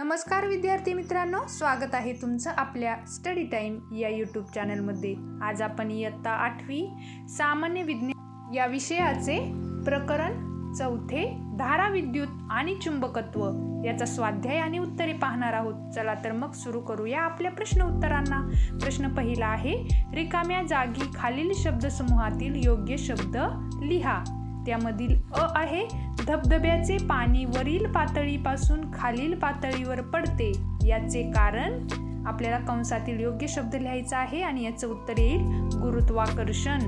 नमस्कार विद्यार्थी मित्रांनो स्वागत आहे तुमचं आपल्या स्टडी टाईम या यूट्यूब चॅनलमध्ये आज आपण इयत्ता आठवी सामान्य विज्ञान या विषयाचे प्रकरण चौथे धारा विद्युत आणि चुंबकत्व याचा स्वाध्याय आणि उत्तरे पाहणार आहोत. चला तर मग सुरू करूया आपल्या प्रश्न उत्तरांना. प्रश्न पहिला आहे रिकाम्या जागी खालील शब्दसमूहातील योग्य शब्द लिहा. त्यामधील अ आहे धबधब्याचे पाणी वरील पातळीपासून खालील पातळीवर पडते. याचे कारण? आपल्याला कंसातील योग्य शब्द लिहायचा आहे आणि याचं उत्तर येईल गुरुत्वाकर्षण.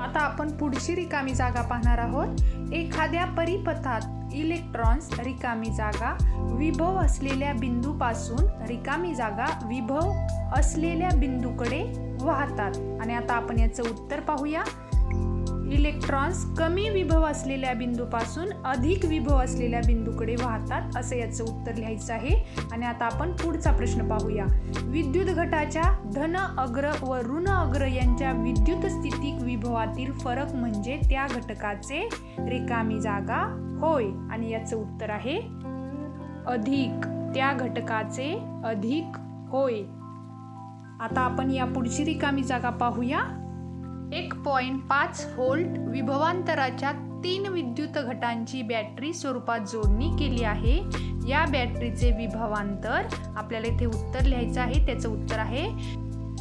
आता आपण पुढची रिकामी जागा पाहणार आहोत. एखाद्या परिपथात इलेक्ट्रॉन्स रिकामी जागा विभव असलेल्या बिंदूपासून रिकामी जागा विभव असलेल्या बिंदूकडे वाहतात. आणि आता आपण याचं उत्तर पाहूया. इलेक्ट्रॉन्स कमी विभव असलेल्या बिंदूपासून अधिक विभव असलेल्या बिंदूकडे वाहतात असं याचं उत्तर लिहायचं आहे. आणि आता आपण पुढचा प्रश्न पाहूया. विद्युत घटाच्या धन अग्र व ऋण अग्र यांच्या विद्युत स्थितिक विभवातील फरक म्हणजे त्या घटकाचे रिकामी जागा होय आणि याचं उत्तर आहे अधिक. त्या घटकाचे अधिक होय. आता आपण या पुढची रिकामी जागा पाहूया. एक पॉईंट पाच व्होल्ट विभवांतराच्या तीन विद्युत घटांची बॅटरी स्वरूपात जोडणी केली आहे. या बॅटरीचे विभवांतर आपल्याला इथे उत्तर लिहायचं आहे. त्याचं उत्तर आहे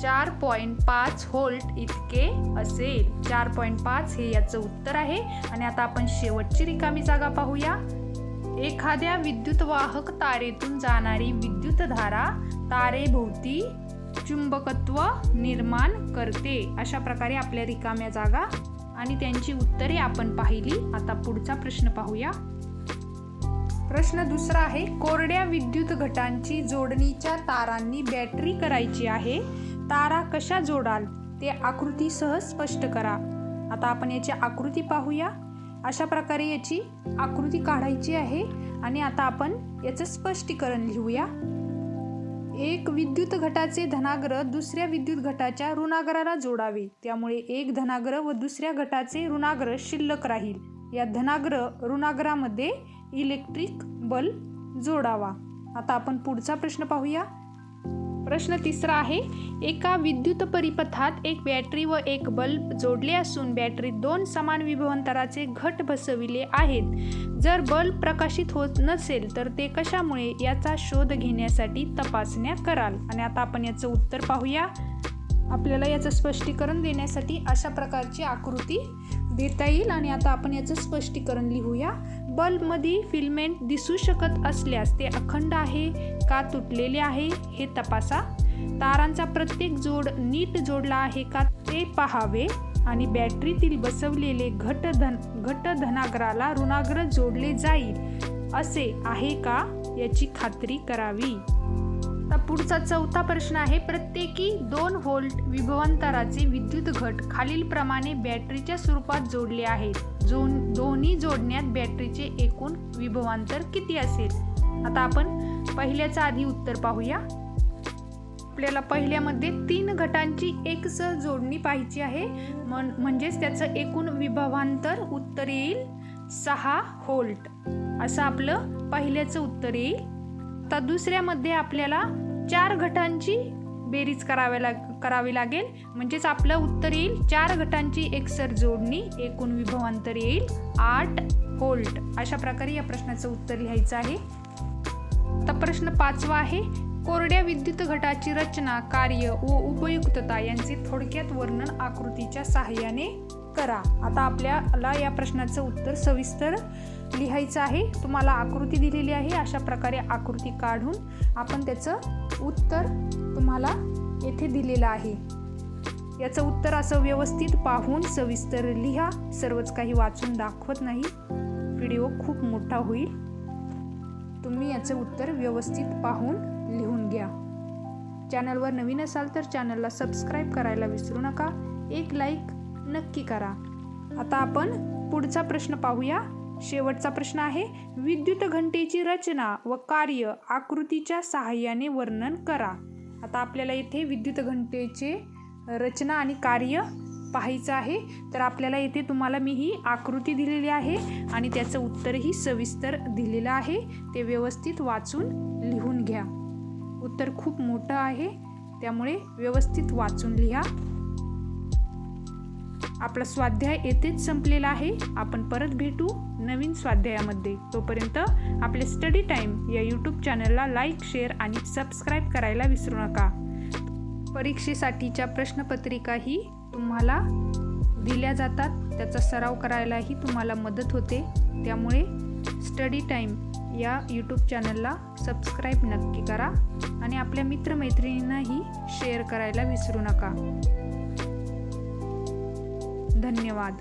चार पॉईंट पाच होल्ट इतके असेल. चार पॉईंट पाच हे याचं उत्तर आहे. आणि आता आपण शेवटची रिकामी जागा पाहूया. एखाद्या विद्युत वाहक तारेतून जाणारी विद्युत धारा तारेभोवती चुंबकत्व निर्माण करते. अशा प्रकारे आपल्या रिकाम्या जागा आणि त्यांची उत्तरे आपण पाहिली. आता पुढचा प्रश्न पाहूया. प्रश्न दुसरा आहे कोरड्या विद्युत घटांची जोडणीच्या तारांनी बॅटरी करायची आहे. तारा कशा जोडाल? ते आकृतीसह स्पष्ट करा. आता आपण याची आकृती पाहूया. अशा प्रकारे याची आकृती काढायची आहे आणि आता आपण याचं स्पष्टीकरण लिहूया. एक विद्युत घटाचे धनाग्र दुसऱ्या विद्युत घटाच्या ऋणाग्राला जोडावे. त्यामुळे एक धनाग्र व दुसऱ्या घटाचे ऋणाग्र शिल्लक राहील. या धनाग्र ऋणाग्रामध्ये इलेक्ट्रिक बल्ब जोडावा. आता आपण पुढचा प्रश्न पाहूया. प्रश्न तिसरा आहे एका विद्युत परिपथात एक बॅटरी व एक बल्ब जोडले असून बॅटरीत दोन समान विभवंतराचे घट बसविले आहेत. जर बल्ब प्रकाशित होत नसेल तर ते कशामुळे याचा शोध घेण्यासाठी तपासण्या कराल? आणि आता आपण याचं उत्तर पाहूया. आपल्याला याचं स्पष्टीकरण देण्यासाठी अशा प्रकारची आकृती देता येईल. आणि आता आपण याचं स्पष्टीकरण लिहूया. बल्बमध्ये फिल्मेंट दिसू शकत असल्यास ते अखंड आहे का तुटलेले आहे हे तपासा. तारांचा प्रत्येक जोड नीट जोडला आहे का ते पाहावे. आणि बॅटरीतील बसवलेले घटधन घटधनाग्राला ऋणाग्र जोडले जाईल. असे आहे का याची खात्री करावी. आता पुढचा चौथा प्रश्न आहे. प्रत्येकी दोन व्होल्ट विभवांतराचे विद्युत घट खालीलप्रमाणे बॅटरीच्या स्वरूपात जोडले आहेत. जो दोन्ही जोडण्यात बॅटरीचे एकूण विभवांतर किती असेल? आता आपण पहिल्याचं आधी उत्तर पाहूया. आपल्याला पहिल्यामध्ये तीन घटांची एकसर जोडणी पाहिजे आहे. म्हण म्हणजेच त्याचं एकूण विभवांतर उत्तर येईल सहा होल्ट असं आपलं पहिल्याचं उत्तर येईल. आता दुसऱ्यामध्ये आपल्याला चार घटांची बेरीज कराव्या लाग करावी लागेल. म्हणजेच आपलं उत्तर येईल चार घटांची एकसर जोडणी एकूण विभवांतर येईल आठ होल्ट अशा प्रकारे या प्रश्नाचं उत्तर लिहायचं आहे. आता प्रश्न पाचवा आहे. कोरड्या विद्युत घटाची रचना कार्य व उपयुक्तता यांचे थोडक्यात वर्णन आकृतीच्या सहाय्याने करा. आता आपल्याला या प्रश्नाचं उत्तर सविस्तर लिहायचं आहे. तुम्हाला आकृती दिलेली आहे. अशा प्रकारे आकृती काढून आपण त्याचं उत्तर तुम्हाला येथे दिलेलं आहे. याचं उत्तर असं व्यवस्थित पाहून सविस्तर लिहा. सर्वच काही वाचून दाखवत नाही. व्हिडिओ खूप मोठा होईल. तुम्ही याचं उत्तर व्यवस्थित पाहून लिहून घ्या. चॅनलवर नवीन असाल तर चॅनलला सबस्क्राईब करायला विसरू नका. एक लाईक नक्की करा. आता आपण पुढचा प्रश्न पाहूया. शेवटचा प्रश्न आहे विद्युत घंटेची रचना व कार्य आकृतीच्या सहाय्याने वर्णन करा. आता आपल्याला इथे विद्युत घंटेचे रचना आणि कार्य पाहायचं आहे. तर आपल्याला येथे तुम्हाला मी ही आकृती दिलेली आहे आणि त्याचं उत्तरही सविस्तर दिलेलं आहे. ते व्यवस्थित वाचून लिहून घ्या. उत्तर खूप मोठं आहे त्यामुळे व्यवस्थित वाचून लिहा. आपला स्वाध्याय येथेच संपलेला आहे. आपण परत भेटू नवीन स्वाध्यायामध्ये. तोपर्यंत आपले स्टडी टाईम या यूट्यूब चॅनलला लाईक शेअर आणि सबस्क्राईब करायला विसरू नका. परीक्षेसाठीच्या प्रश्नपत्रिकाही तुम्हाला दिल्या जातात. त्याचा सराव करायलाही तुम्हाला मदत होते. त्यामुळे स्टडी टाईम या यूट्यूब चॅनलला सबस्क्राईब नक्की करा आणि आपल्या मित्रमैत्रिणींनाही शेअर करायला विसरू नका. धन्यवाद.